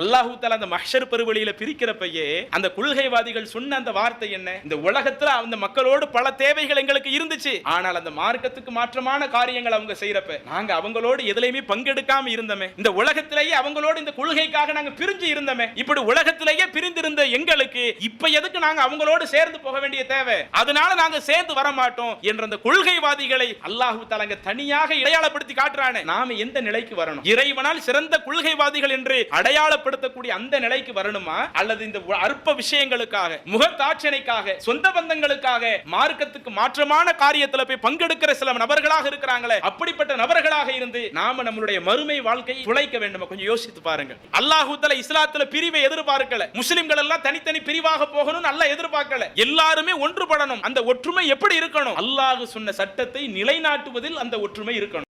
அல்லாஹூ தஆலா அந்த மஹர் பெருவழியில பிரிக்கிறப்பையே அந்த கொள்கைவாதிகள் சொன்ன அந்த வார்த்தை என்ன? இந்த உலகத்துல அந்த மக்களோடு பல தேவைகள் எங்களுக்கு இருந்துச்சு. ஆனால் அந்த மார்க்கத்துக்கு மாற்றமான காரியங்கள் அவங்க செய்யறப்ப நாங்க அவங்களோடு எதுலையுமே பங்கெடுக்காம இருந்தோமே. இந்த உலகத்திலேயே அவங்களோடு இந்த கொள்கைக்காக நாங்க பிரிஞ்சு இருந்தோமே. இப்படி உலகத்திலேயே பிரிந்திருந்த எங்களுக்கு இப்ப எதுக்கு நாங்க அவங்களோடு சேர்ந்து போக வேண்டிய தேவை? அதனால நாங்க சேர்ந்து வர மாட்டோம் என்ற அந்த கொள்கைவாதிகளை அல்லாஹூ தலங்க தனியாக இடையாளப்படுத்தி காட்டுறானே. நாம எந்த நிலைக்கு வரணும்? இறைவனால் சிறந்த கொள்கைவாதிகள் என்று அடையாள அடையாளப்படுத்தக்கூடிய அந்த நிலைக்கு வரணுமா? அல்லது இந்த அற்ப விஷயங்களுக்காக முகத்தாட்சணைக்காக சொந்த பந்தங்களுக்காக மார்க்கத்துக்கு மாற்றமான காரியத்துல போய் பங்கெடுக்கிற சில நபர்களாக இருக்கிறாங்களே அப்படிப்பட்ட நபர்களாக இருந்து நாம நம்மளுடைய மறுமை வாழ்க்கையை துளைக்க வேண்டுமா? கொஞ்சம் யோசித்து பாருங்க. அல்லாஹு இஸ்லாத்துல பிரிவை எதிர்பார்க்கல. முஸ்லிம்கள் எல்லாம் தனித்தனி பிரிவாக போகணும்னு நல்லா எதிர்பார்க்கல. எல்லாருமே ஒன்றுபடணும். அந்த ஒற்றுமை எப்படி இருக்கணும்? அல்லாஹ் சொன்ன சட்டத்தை நிலைநாட்டுவதில் அந்த ஒற்றுமை இருக்கணும்.